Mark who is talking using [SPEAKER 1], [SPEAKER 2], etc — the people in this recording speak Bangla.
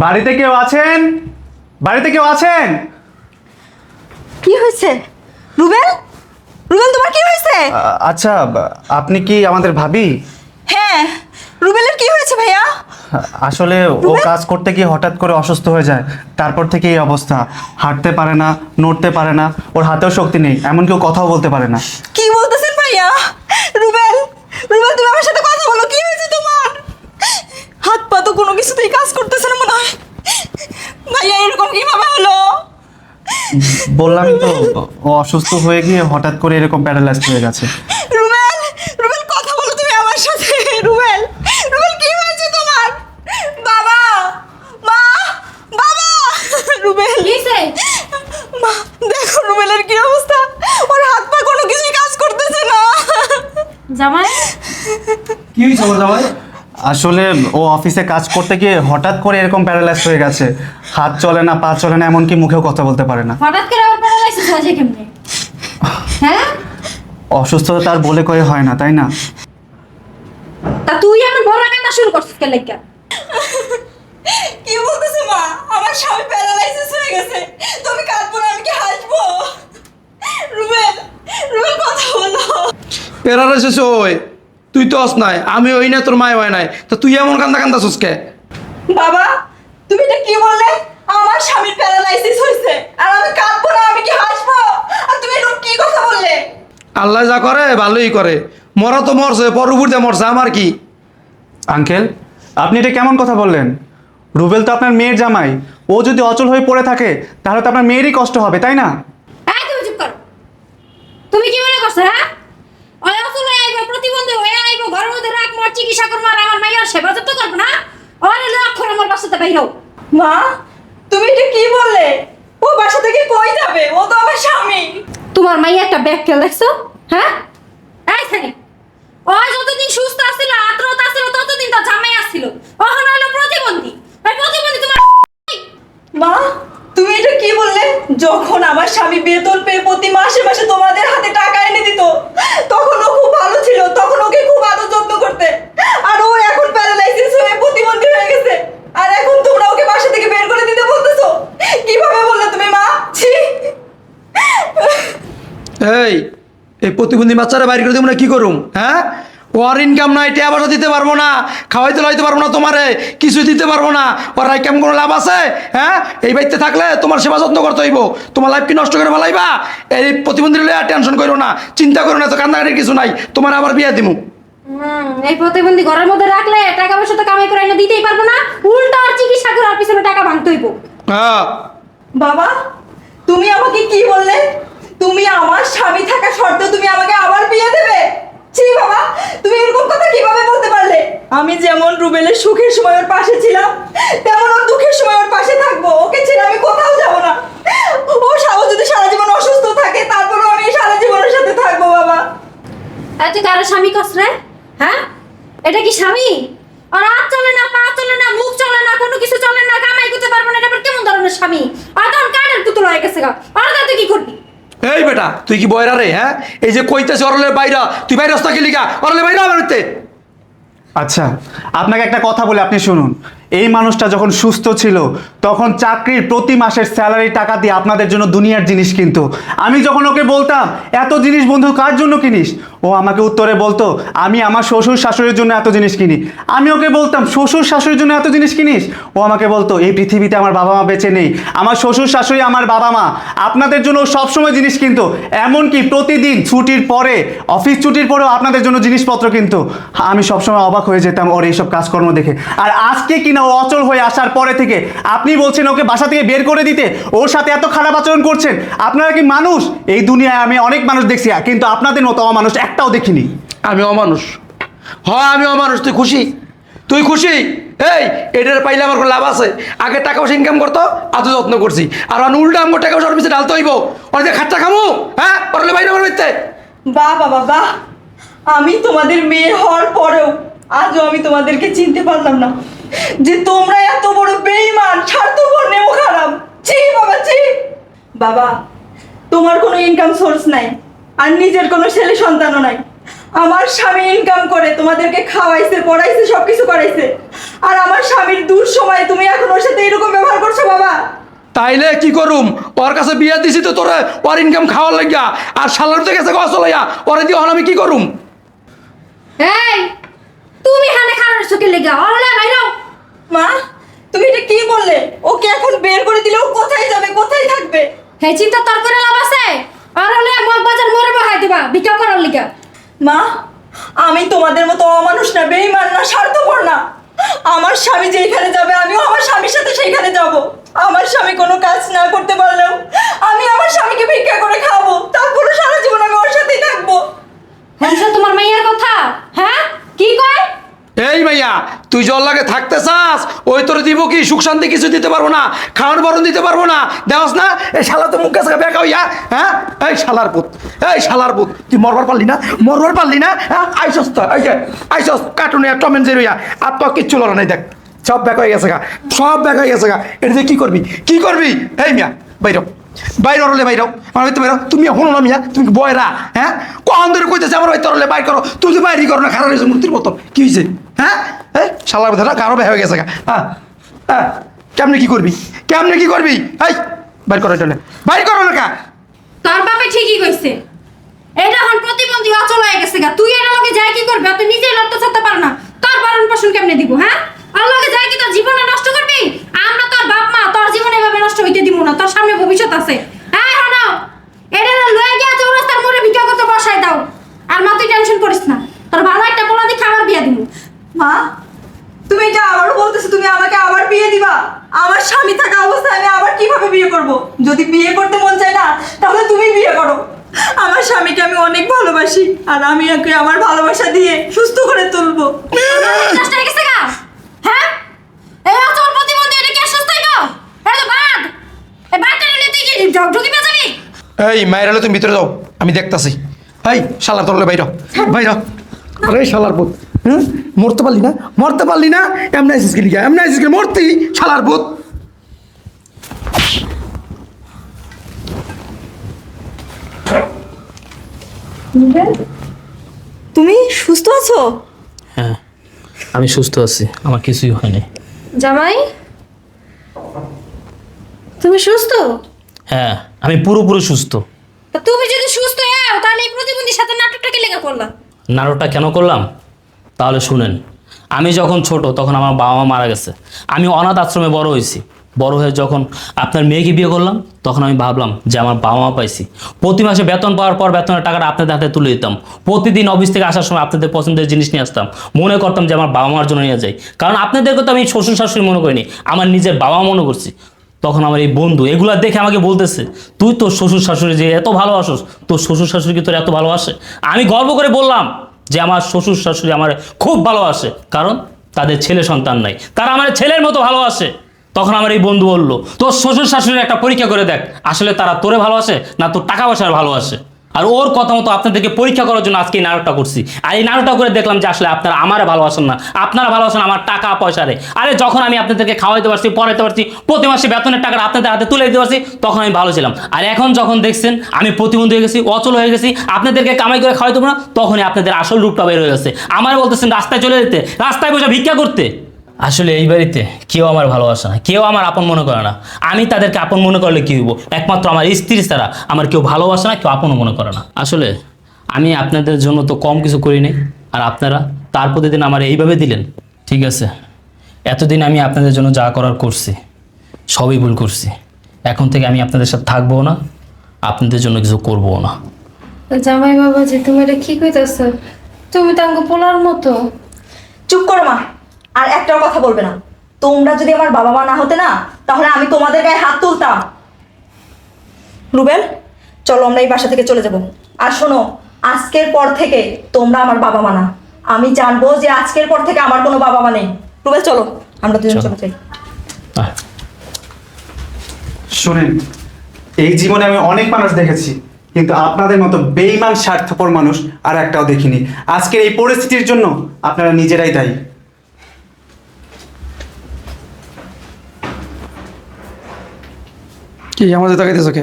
[SPEAKER 1] বাড়িতে কেউ আছেন? বাড়িতে কেউ আছেন?
[SPEAKER 2] কি হয়েছে? রুবেল? রুবেল তোমার কি হয়েছে?
[SPEAKER 1] আচ্ছা আপনি কি আমাদের ভাবি?
[SPEAKER 2] হ্যাঁ রুবেলের কি হয়েছে ভাইয়া?
[SPEAKER 1] আসলে ও কাজ করতে গিয়ে হঠাৎ করে অসুস্থ হয়ে যায়। তারপর থেকে এই অবস্থা। হাঁটতে পারে না নড়তে পারে না ওর হাতেও শক্তি নেই এমনকি ও কথাও বলতে পারে না।
[SPEAKER 2] কি বলতেছেন ভাইয়া? রুবেল রুবেল তুমি আমার সাথে কথা বলো কি হয়েছে তোমার হাত পা তো কোনো কিছুতেই কাজ করতেছে না মনে হয়। ভাইয়া এরকম কীভাবে হলো?
[SPEAKER 1] বললাম তো ও অসুস্থ হয়ে গিয়ে হঠাৎ করে এরকম প্যারালাইজড হয়ে গেছে।
[SPEAKER 2] রুবেল রুবেল কথা বলো তুমি আমার সাথে রুবেল। রুবেল কি হয়েছে তোমার? বাবা মা বাবা। রুবেল মা দেখো রুবেলের কি অবস্থা। ওর হাত পা কোনো কিছুই কাজ করতেছে না।
[SPEAKER 3] জামাই?
[SPEAKER 4] কি হয়েছে জামাই?
[SPEAKER 1] আসলে ও অফিসে কাজ করতে গিয়ে হঠাৎ করে এরকম প্যারালাইজড হয়ে গেছে। হাত চলে না পা চলে না এমনকি মুখেও কথা বলতে পারে না।
[SPEAKER 3] হঠাৎ করে আবার প্যারালাইসিস হয়েছে কেমনে? হ্যাঁ?
[SPEAKER 1] অসুস্থতা তার বলে কয়ে হয় না তাই না?
[SPEAKER 3] তা তুই এমন বড় কান্না শুরু করছিস কে লেখা
[SPEAKER 2] কি বলতেছে মা? আমার স্বামী প্যারালাইসিস হয়ে গেছে। তুমি কাঁদবো না আমি কি হাসবো? রুবেল রুবেল কথা বলো।
[SPEAKER 4] প্যারালাইসিস ওই তুই তো অস নাই আমি ওই না তোর মায় হয় নাই। তো তুই এমন কান্দা কান্দা সুসকে
[SPEAKER 2] বাবা তুমি এটা কি বললে? আমার স্বামীর প্যারালাইসিস হয়েছে আর আমি কাঁদবো না আমি কি হাসবো? আর তুমি এরকম কি কথা বললে?
[SPEAKER 4] আল্লাহ যা করে ভালোই করে। মরা তো মরছে পরবর্তীতে মরছে আমার কি?
[SPEAKER 1] আঙ্কেল আপনি এটা কেমন কথা বললেন? রুবেল তো আপনার মেয়ের জামাই। ও যদি অচল হয়ে পড়ে থাকে তাহলে তো আপনার মেয়েরই কষ্ট হবে তাই না?
[SPEAKER 3] এই তুমি চুপ করো। তুমি কি মনে করছ হ্যাঁ ওই অসুল হয়ে আইবো প্রতিবন্ধী হয়ে আইবো ঘরের মধ্যে রাখ মোর চিকিৎসা করব আর আমার মাইয়ার সেবা যত্ন করব না? ওর লক্ষণ আমার বাসাতে বাইরেও
[SPEAKER 2] মা তুমি এটা কি বললে? ও বাসা থেকে কই যাবে? ও তো আমার স্বামী।
[SPEAKER 3] তোমার মাইয়া একটা ব্যাগ খেল দেখছ? হ্যাঁ? এই থাকি ও যতদিন সুস্থ আছিল আত্রত আছিল ততদিন তো জামাই আসছিল। ওখানে হলো প্রতিবন্ধী। ওই প্রতিবন্ধী তোমার
[SPEAKER 2] মা তুমি এটা কি বললে? যখন আমার স্বামী বেতন পেয়ে প্রতি মাসে মাসে তোমাদের হাতে টাকা এনে দিত, তখন ও খুব ভালো ছিল, তখন ওকে খুব আদর যত্ন করতে। আর ও এখন প্যারালাইসিস হয়ে প্রতিবন্ধী হয়ে গেছে। আর এখন তোমরা ওকে বাসা থেকে বের করে দিতে বলতেছো? কীভাবে বললে তুমি, মা? ছি!
[SPEAKER 4] এই এই প্রতিবন্ধী বাচ্চারা বাইরে করে দেবো না, কি করুম হ্যাঁ? ওর ইনকাম নাই টিয়া পয়সা দিতে পারব না খাওয়াইতে লাইতে পারব না তোমারে কিছু দিতে পারব না। ওর রাই কেমন কোনো লাভ আছে? হ্যাঁ? এই বাড়িতে থাকলে তোমার সেবা যত্ন করতে হইব। তোমার লাইফ কি নষ্ট করে ফেলাইবা? এই প্রতিবন্ধী লইয়া টেনশন করো না চিন্তা করো না তো কান্নাকাটির কিছু নাই তোমার আবার বিয়ে দিমু।
[SPEAKER 3] এই প্রতিবন্ধী ঘরের মধ্যে রাখলে টাকা পয়সা তো কামাই করে এনে দিতেই পারব না উল্টো আর চিকিৎসা করার পিছনে টাকা ভাঙতে হইব।
[SPEAKER 4] হ্যাঁ।
[SPEAKER 2] বাবা তুমি আমাকে কি বললে? তুমি আমার স্বামী থাকা সত্ত্বেও তুমি আমাকে আবার বিয়ে দেবে? বাবা, তুমি এরকম কথা কীভাবে বলতে পারলে? আমি যেমন রুবেলের সুখের সময় ওর পাশে ছিলাম, তেমন ওর দুঃখের সময় ওর পাশে থাকব। ওকে ছেড়ে আমি কোথাও যাব না। ও সারা যদি সারা জীবন অসুস্থ থাকে, তারপরেও আমি সারা জীবনের সাথে থাকব, বাবা।
[SPEAKER 3] তুই কারও স্বামী কস রে? হ্যাঁ? এটা কি স্বামী? আর হাত চলে না, পা চলে না, মুখ চলে না, কোনো কিছু চলে না, কামাই করতে পারব না, এটা কেমন ধরনের স্বামী? আর তখন কাঠের পুতুল হয়ে গেছে গা? আর তুই কি করবি?
[SPEAKER 4] এই বেটা, তুই কি বয়রা রে হ্যাঁ? এই যে কইতেছে অরলে বাইরা, তুই বাইরে রাস্তা খেলি গা অরলে বাইরা আমার
[SPEAKER 1] আচ্ছা আপনাকে একটা কথা বলে, আপনি শুনুন। এই মানুষটা যখন সুস্থ ছিল, তখন চাকরির প্রতি মাসের স্যালারি টাকা দিয়ে আপনাদের জন্য দুনিয়ার জিনিস কিনতো। আমি যখন ওকে বলতাম, এত জিনিস বন্ধু, কার জন্য কিনিস? ও আমাকে উত্তরে বলতো, আমি আমার শ্বশুর শাশুড়ির জন্য এত জিনিস কিনি। আমি ওকে বলতাম, শ্বশুর শাশুড়ির জন্য এত জিনিস কিনিস? ও আমাকে বলতো, এই পৃথিবীতে আমার বাবা মা বেঁচে নেই। আমার শ্বশুর শাশুড়ি আমার বাবা মা। আপনাদের জন্য সবসময় জিনিস কিনতো। এমনকি প্রতিদিন ছুটির পরে, অফিস ছুটির পরেও আপনাদের জন্য জিনিসপত্র কিনতো। আমি সবসময় অবাক হয়ে যেতাম ওর এইসব কাজকর্ম দেখে। আর আজকে কিনা ও অচল হয়ে আসার পরে থেকে আপনি বলছেন ওকে বাসা থেকে বের করে দিতে ওর সাথে এত খারাপ আচরণ করছেন আপনারা কি মানুষ? এই দুনিয়ায় আমি অনেক মানুষ দেখছি কিন্তু আপনাদের মতো অমানুষ একটাও দেখিনি।
[SPEAKER 4] আমি অমানুষ। হয় আমি অমানুষ তুই খুশি? তুই খুশি? এই এটার পাইলে আমার কোনো লাভ আছে? আগে টাকা পয়সা ইনকাম করতো এত যত্ন করছি। আর আমি উল্টা আমার টাকা পয়সা পিছিয়ে ঢালতে হইব। অনেক খাচ্চা খামু হ্যাঁ? পরলে বাইরে আমার বাড়িতে।
[SPEAKER 2] বাহ বাবা বাহ আমি তোমাদের মেয়ে হওয়ার পরেও আজও আমি তোমাদেরকে চিনতে পারলাম না। যে তোমরা এত বড় বেইমান স্বার্থপর নেমো খারাপ ছি বাবা ছি। বাবা তোমার কোনো ইনকাম সোর্স নাই আর নিজের কোনো ছেলে সন্তানও নাই। আমার স্বামী ইনকাম করে তোমাদেরকে খাওয়াইছে পড়াইছে সব কিছু করাইছে। আর আমার স্বামীর দূর সময় তুমি এখন ওর সাথে এরকম ব্যবহার করছ বাবা।
[SPEAKER 4] তাইলে কি করুম? ওর কাছে বিয়া দিছি তো তোরে ওর ইনকাম খাওয়ার লাগিয়া আর সালার তো গেছে গছ লইয়া ওরে দিয়ে আমি কি করুম?
[SPEAKER 3] এই তুমি হানে খারাপ চোখে লেগা বাইরো
[SPEAKER 2] মা তুমি এটা কি বললে? ওকে এখন বের করে দিলে ও কোথায় যাবে? কোথায় থাকবে?
[SPEAKER 3] হে চিন্তা তোর করে লাভ আছে? অরলে মগ বাজার মরে বহাই দিবা ভিক্ষা করার লিগা।
[SPEAKER 2] মা আমি তোমাদের মতো অমানুষ না বেইমান না স্বার্থপর না। আমার স্বামী যেখানে যাবে আমিও আমার স্বামীর সাথে সেইখানে যাব। আমার স্বামী কোনো কাজ না করতে পারলেও আমি আমার স্বামীকে ভিক্ষা করে খাব তারপরে সারা জীবন আমি ওর সাথেই থাকব
[SPEAKER 3] হ্যাঁ তোমার মাইয়ার কথা হ্যাঁ কি কয়
[SPEAKER 4] এই ভাইয়া তুই জল লাগে থাকতে চাস, ওই তোর দিব কি, সুখ শান্তি কিছু দিতে পারব না, খাওয়ার বরণ দিতে পারব না, দেওয়াস না? এই শালা তো মুখ কাছে বেকা হইয়া হ্যাঁ? এই শালার পুত, এই শালার পুত, তুই মরবার পারলি না? মরবার পারলি না? হ্যাঁ? আইসস তো, এই যে, আইসস কার্টুনে টমেন জেরুইয়া আর তো কিচ্ছু লড়া নাই, দেখ, সব ব্যাক হয়ে গেছে গা, সব ব্যাক হয়ে গেছে গা। এটা কি করবি? কি করবি? এই মিয়া বাইরও বাইরে হলে বাইরও আমার হইতে বাইরও তুমি হলো না তুমি বয়রা? হ্যাঁ? কখন ধরে কইতেছে আমার হইতে হলে বাইর করো? তুমি বাইরই করো না, খারাপ হয়েছে মূর্তির মতন কি হয়েছে? হ্যাঁ? হ্যাঁ শালার কথা কারও হয়ে গেছে হ্যাঁ? হ্যাঁ? কেমনে কি করবি? কেমনে কি করবি? এই, বাইর করো এটা বাইর করো না কা।
[SPEAKER 3] তোর বাপে ঠিকই কইছে। এটা এখন প্রতিবন্ধী অচল হয়ে গেছে গা। তুই এর লগে যাই কি করবি? তুই নিজেই লড়তে ছাড়তে পারো না। তোর বারণ পোষণ কেমনে দিব হ্যাঁ আর লগে যাই কি তোর জীবনটা নষ্ট করবি আমরা তোর বাপ মা তোর জীবন এভাবে নষ্ট হইতে দিব না তোর সামনে ভবিষ্যৎ আছে। হ্যাঁ হ্যাঁ এটা লয়ে গিয়া চৌরাস্তার মোড়ে ভিক্ষা করতে বসাই দাও। আর মা তুই টেনশন করিস না। তোর ভালো একটা পোলা দিয়ে খাবার বিয়া দিব
[SPEAKER 2] মা তুমি এটা আবারও বলতেছো তুমি আমাকে আবার বিয়ে দিবা? আমার স্বামী থাকা অবস্থায় আমি আবার কীভাবে বিয়ে করব? যদি বিয়ে করতে মন চায় না তাহলে তুমি বিয়ে করো। আমার স্বামীকে আমি অনেক ভালোবাসি আর আমি ওকে আমার ভালোবাসা দিয়ে সুস্থ করে তুলবো
[SPEAKER 3] চেষ্টা গেছে গা হ্যাঁ এই অচল প্রতিবন্ধী এটা কি আর সুস্থ হইব এটা তো বাদ এই বাদটা
[SPEAKER 4] এই মায়ের হলে তুমি ভিতরে যাও। আমি দেখতাছি। এই শালার তোরলে বাইর বাইর আরে শালার পুত হুম মরতে পারলি না? মরতে পারলি না? এমনি আইসিস গেলি এমনি আইসিস গেলি মরতি শালার পুত
[SPEAKER 2] তুমি সুস্থ আছো?
[SPEAKER 5] হ্যাঁ আমি সুস্থ আছি। আমার কিছুই হয়নি।
[SPEAKER 3] জামাই তুমি সুস্থ?
[SPEAKER 5] হ্যাঁ আমি পুরোপুরি সুস্থ।
[SPEAKER 3] তা তুমি যদি সুস্থ হও তাহলে এই প্রতিবন্ধীর সাথে নাটকটা কি লেগে করলা
[SPEAKER 5] নাটকটা কেন করলাম? তাহলে শুনেন আমি যখন ছোট তখন আমার বাবা মা মারা গেছে। আমি অনাথ আশ্রমে বড় হয়েছি। বড় হয়ে যখন আপনার মেয়েকে বিয়ে করলাম তখন আমি ভাবলাম যে আমার বাবা মা পাইছি। প্রতি মাসে বেতন পাওয়ার পর বেতনের টাকাটা আপনাদের হাতে তুলে দিতাম। প্রতিদিন অফিস থেকে আসার সময় আপনাদের পছন্দের জিনিস নিয়ে আসতাম। মনে করতাম যে আমার বাবা মার জন্য নিয়ে যাই। কারণ আপনাদেরকে তো আমি শ্বশুর শাশুড়ি মনে করিনি আমার নিজের বাবা মনে করছি। তখন আমার এই বন্ধু, এগুলা দেখে আমাকে বলতেছে, তুই তোর শ্বশুর শাশুড়ি যে এত ভালো ভালোবাসোস তোর শ্বশুর শাশুড়ি কি তোর এত ভালোবাসে আমি গর্ব করে বললাম যে আমার শ্বশুর শাশুড়ি আমার খুব ভালো আসে, কারণ তাদের ছেলে সন্তান নাই। তারা আমার ছেলের মতো ভালো আসে। তখন আমার এই বন্ধু বলল, তোর শ্বশুর শাশুড়ি একটা পরীক্ষা করে দেখ, আসলে তারা তোরে ভালোবাসে না তোর টাকা পয়সার ভালোবাসে আর ওর কথা মতো আপনাদেরকে পরীক্ষা করার জন্য আজকে এই নাটকটা করছি। আর এই নাটকটা করে দেখলাম যে আসলে আপনারা আমারে ভালোবাসেন না। আপনারা ভালোবাসেন আমার টাকা পয়সারে আরে যখন আমি আপনাদেরকে খাওয়াইতে পারছি, পড়াইতে পারছি, প্রতি মাসে বেতনের টাকাটা আপনাদের হাতে তুলে দিতে পারছি, তখন আমি ভালো ছিলাম। আর এখন যখন দেখছেন, আমি প্রতিবন্ধী হয়ে গেছি, অচল হয়ে গেছি, আপনাদেরকে কামাই করে খাওয়াইতে না, তখনই আপনাদের আসল রূপটা বের হয়ে গেছে। আমার বলতেছেন, রাস্তায় চলে যেতে, রাস্তায় বসে ভিক্ষা করতে। আসলে এই বাড়িতে কেউ আমার ভালোবাসে না কেউ আমার আপন মনে করে না। আমি তাদেরকে আপন মনে করলে কি হইব? একমাত্র আমার স্ত্রী ছাড়া আমার কেউ ভালোবাসে না কেউ আপন মনে করে না। আসলে আমি আপনাদের জন্য তো কম কিছু করি নাই আর আপনারা তার প্রতিদিন আমার এইভাবে দিলেন ঠিক আছে? এতদিন আমি আপনাদের জন্য যা করার করছি সবই ভুল করছি। এখন থেকে আমি আপনাদের সাথে থাকব না আপনাদের জন্য কিছু করব না।
[SPEAKER 3] জামাই বাবা যে তুমি এটা কি কইতাছ? তুমি তো আমাকে পোলার মতো।
[SPEAKER 2] চুপ করো মা। আর একটাও কথা বলবে না। তোমরা যদি আমার বাবা মা না হতে না তাহলে আমি তোমাদের গায়ে হাত তুলতাম। রুবেল চলো আমরা এই বাসা থেকে চলে যাব। আর শোনো আজকের পর থেকে তোমরা আমার বাবা মা না। আমি জানব যে আজকের পর থেকে আমার কোনো বাবা মা নেই। রুবেল চলো আমরা দুজন
[SPEAKER 5] চলে।
[SPEAKER 2] যাই।
[SPEAKER 1] শুনেন এই জীবনে আমি অনেক মানুষ দেখেছি কিন্তু আপনাদের মতো বেইমান স্বার্থপর মানুষ আর একটাও দেখিনি। আজকের এই পরিস্থিতির জন্য আপনারা নিজেরাই দায়ী।
[SPEAKER 4] কি আমাদের তাকাইতেছো কে?